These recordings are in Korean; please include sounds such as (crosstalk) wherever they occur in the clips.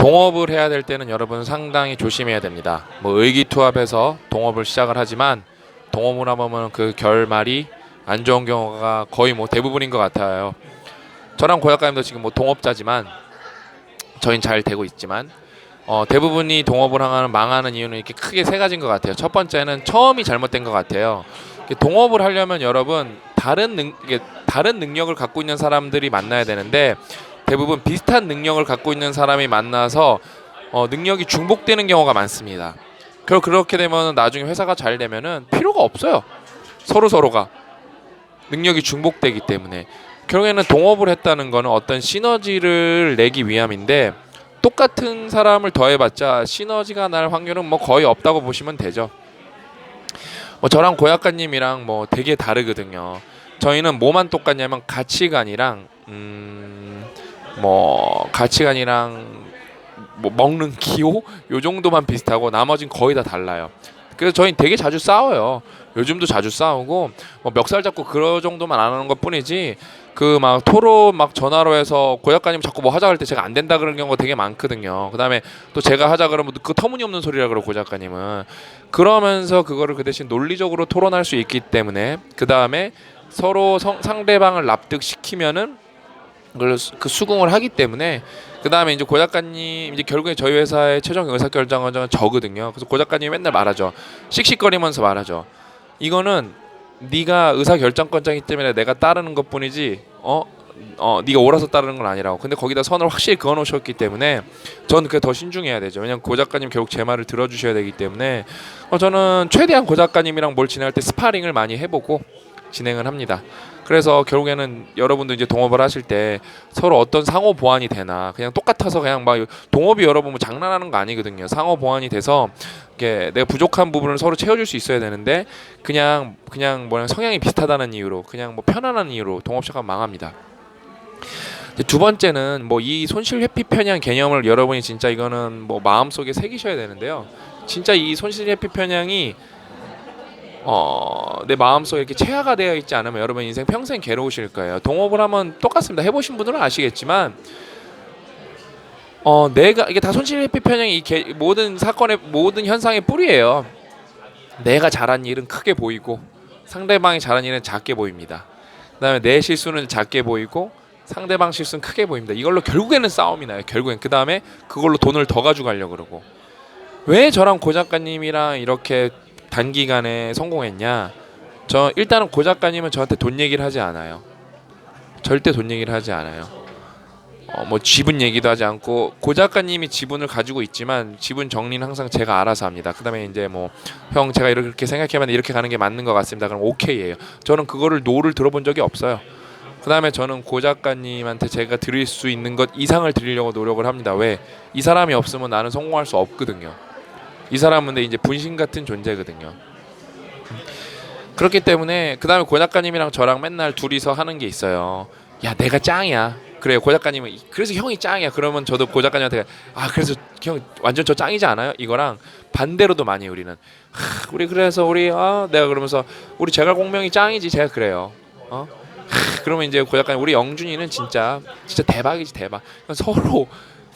동업을 해야 될 때는 여러분 상당히 조심해야 됩니다. 뭐 의기투합해서 동업을 시작을 하지만 동업을 하면 그 결말이 안 좋은 경우가 거의 뭐 대부분인 것 같아요. 저랑 고약가님도 지금 뭐 동업자지만 저희는 잘 되고 있지만 어, 대부분이 동업을 하는 망하는 이유는 이렇게 크게 세 가지인 것 같아요. 첫 번째는 처음이 잘못된 것 같아요. 동업을 하려면 여러분 다른 능 다른 능력을 갖고 있는 사람들이 만나야 되는데 대부분 비슷한 능력을 갖고 있는 사람이 만나서 어, 능력이 중복되는 경우가 많습니다. 그리고 그렇게 되면 나중에 회사가 잘 되면은 필요가 없어요. 서로 서로가 능력이 중복되기 때문에 결국에는 동업을 했다는 거는 어떤 시너지를 내기 위함인데 똑같은 사람을 더해봤자 시너지가 날 확률은 뭐 거의 없다고 보시면 되죠. 뭐 저랑 고약가님이랑 뭐 되게 다르거든요. 저희는 뭐만 똑같냐면 가치관이랑 음 뭐 가치관이랑 뭐 먹는 기호 요 정도만 비슷하고 나머진 거의 다 달라요. 그래서 저희 되게 자주 싸워요. 요즘도 자주 싸우고 뭐 멱살 잡고 그런 정도만 안 하는 것 뿐이지 그 막 토론 막 전화로 해서 고약가님 자꾸 뭐 하자 할 때 제가 안 된다 그런 경우가 되게 많거든요. 그다음에 또 제가 하자 그러면 그 터무니없는 소리라 그러고 고 작가님은 그러면서 그거를 그 대신 논리적으로 토론할 수 있기 때문에 그 다음에 서로 성, 상대방을 납득시키면은 그걸 수긍을 하기 때문에 그 다음에 이제 고 작가님 이제 결국에 저희 회사의 최종 의사결정은 저거든요. 그래서 고 작가님이 맨날 말하죠. 씩씩거리면서 말하죠. 이거는 네가 의사결정권자이기 때문에 내가 따르는 것뿐이지 어. 어, 네가 옳아서 따르는 건 아니라고. 근데 거기다 선을 확실히 그어 놓으셨기 때문에 저는 그게 더 신중해야 되죠. 왜냐면 고 작가님 결국 제 말을 들어 주셔야 되기 때문에 어, 저는 최대한 고 작가님이랑 뭘 진행할 때 스파링을 많이 해 보고 진행을 합니다. 그래서 결국에는 여러분도 이제 동업을 하실 때 서로 어떤 상호 보완이 되나 그냥 똑같아서 그냥 막 동업이 여러분 뭐 장난하는 거 아니거든요. 상호 보완이 돼서 이게 내가 부족한 부분을 서로 채워줄 수 있어야 되는데 그냥 그냥 뭐냐 성향이 비슷하다는 이유로 그냥 뭐 편안한 이유로 동업 시작하면 망합니다. 두 번째는 뭐 이 손실 회피 편향 개념을 여러분이 진짜 이거는 뭐 마음속에 새기셔야 되는데요. 진짜 이 손실 회피 편향이 어, 내 마음속에 이렇게 체화가 되어 있지 않으면 여러분 인생 평생 괴로우실 거예요. 동업을 하면 똑같습니다. 해보신 분들은 아시겠지만, 어, 내가 이게 다 손실 회피 편향이 이 개- 모든 사건의 모든 현상의 뿌리예요. 내가 잘한 일은 크게 보이고 상대방이 잘한 일은 작게 보입니다. 그다음에 내 실수는 작게 보이고 상대방 실수는 크게 보입니다. 이걸로 결국에는 싸움이 나요. 결국엔 그 다음에 그걸로 돈을 더 가져가려 고 그러고 왜 저랑 고 작가님이랑 이렇게 단기간에 성공했냐? 저 일단은 고 작가님은 저한테 돈 얘기를 하지 않아요. 절대 돈 얘기를 하지 않아요. 어, 뭐 지분 얘기도 하지 않고 고 작가님이 지분을 가지고 있지만 지분 정리는 항상 제가 알아서 합니다. 그다음에 이제 뭐 형 제가 이렇게 생각해봤는데 이렇게 가는 게 맞는 것 같습니다. 그럼 오케이예요. 저는 그거를 노를 들어본 적이 없어요. 그다음에 저는 고 작가님한테 제가 드릴 수 있는 것 이상을 드리려고 노력을 합니다. 왜? 이 사람이 없으면 나는 성공할 수 없거든요. 이 사람은 근데 이제 분신 같은 존재거든요. 그렇기 때문에 그 다음에 고 작가님이랑 저랑 맨날 둘이서 하는 게 있어요. 야 내가 짱이야. 그래요. 고 작가님은 그래서 형이 짱이야. 그러면 저도 고 작가님한테 아 그래서 형 완전 저 짱이지 않아요? 이거랑 반대로도 많이 우리는 하, 우리 그래서 우리 아 내가 그러면서 우리 제가 공명이 짱이지 제가 그래요. 어? 하, 그러면 이제 고 작가님 우리 영준이는 진짜 진짜 대박이지 대박. 서로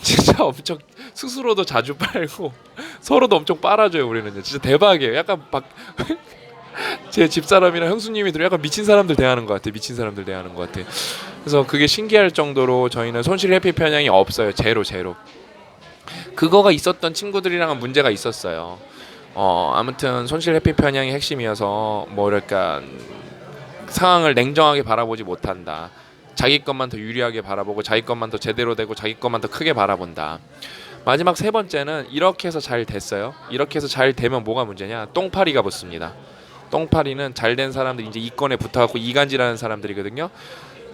진짜 엄청 스스로도 자주 빨고 (laughs) 서로도 엄청 빨아줘요 우리는 진짜 대박이에요. 약간 막 (laughs) 제 집사람이랑 형수님이 들 약간 미친 사람들 대하는 것 같아. 미친 사람들 대하는 것 같아. 그래서 그게 신기할 정도로 저희는 손실 회피 편향이 없어요. 제로 제로. 그거가 있었던 친구들이랑은 문제가 있었어요. 어 아무튼 손실 회피 편향이 핵심이어서 뭐랄까 상황을 냉정하게 바라보지 못한다. 자기 것만 더 유리하게 바라보고 자기 것만 더 제대로 되고 자기 것만 더 크게 바라본다. 마지막 세 번째는 이렇게 해서 잘 됐어요. 이렇게 해서 잘 되면 뭐가 문제냐? 똥파리가 붙습니다. 똥파리는 잘 된 사람들 이제 이권에 붙어갖고 이간질하는 사람들이거든요.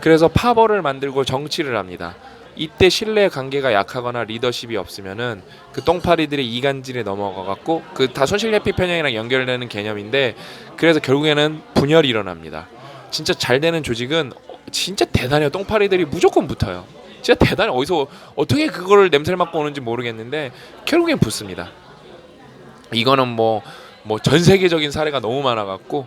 그래서 파벌을 만들고 정치를 합니다. 이때 신뢰 관계가 약하거나 리더십이 없으면은 그 똥파리들이 이간질에 넘어가갖고 그 다 손실 회피 편향이랑 연결되는 개념인데 그래서 결국에는 분열이 일어납니다. 진짜 잘 되는 조직은 진짜 대단해요. 똥파리들이 무조건 붙어요. 진짜 대단해. 어디서 어떻게 그거를 냄새를 맡고 오는지 모르겠는데 결국엔 붙습니다. 이거는 뭐 뭐 전 세계적인 사례가 너무 많아 갖고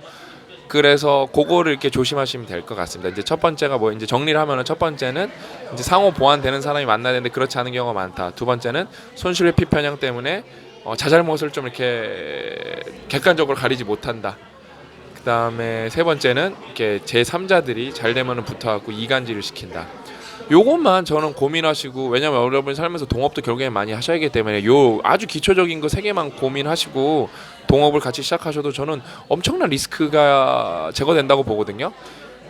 그래서 그거를 이렇게 조심하시면 될 것 같습니다. 이제 첫 번째가 뭐 이제 정리를 하면은 첫 번째는 이제 상호 보완되는 사람이 만나야 되는데 그렇지 않은 경우가 많다. 두 번째는 손실의 피편형 때문에 어, 자잘못을 좀 이렇게 객관적으로 가리지 못한다. 그다음에 세 번째는 이렇게 제 3자들이 잘 되면은 붙어갖고 이간질을 시킨다. 요것만 저는 고민하시고 왜냐면 여러분 살면서 동업도 결국에 많이 하셔야하기 때문에 요 아주 기초적인 거 세 개만 고민하시고 동업을 같이 시작하셔도 저는 엄청난 리스크가 제거된다고 보거든요.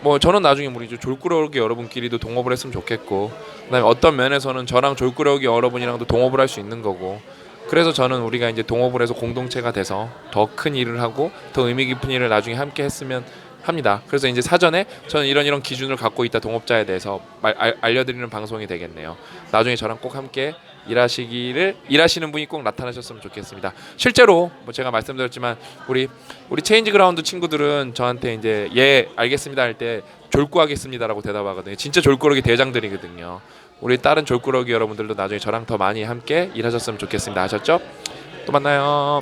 뭐 저는 나중에 우리 졸꾸러기 여러분끼리도 동업을 했으면 좋겠고 그다음에 어떤 면에서는 저랑 졸꾸러기 여러분이랑도 동업을 할 수 있는 거고 그래서 저는 우리가 이제 동업을 해서 공동체가 돼서 더 큰 일을 하고 더 의미 깊은 일을 나중에 함께 했으면 합니다. 그래서 이제 사전에 저는 이런 이런 기준을 갖고 있다 동업자에 대해서 말, 알, 알려드리는 방송이 되겠네요. 나중에 저랑 꼭 함께 일하시기를 일하시는 분이 꼭 나타나셨으면 좋겠습니다. 실제로 뭐 제가 말씀드렸지만 우리 우리 체인지 그라운드 친구들은 저한테 이제 예 알겠습니다 할 때 졸꾸하겠습니다라고 대답하거든요. 진짜 졸꾸러기 대장들이거든요. 우리 다른 졸꾸러기 여러분들도 나중에 저랑 더 많이 함께 일하셨으면 좋겠습니다. 아셨죠? 또 만나요.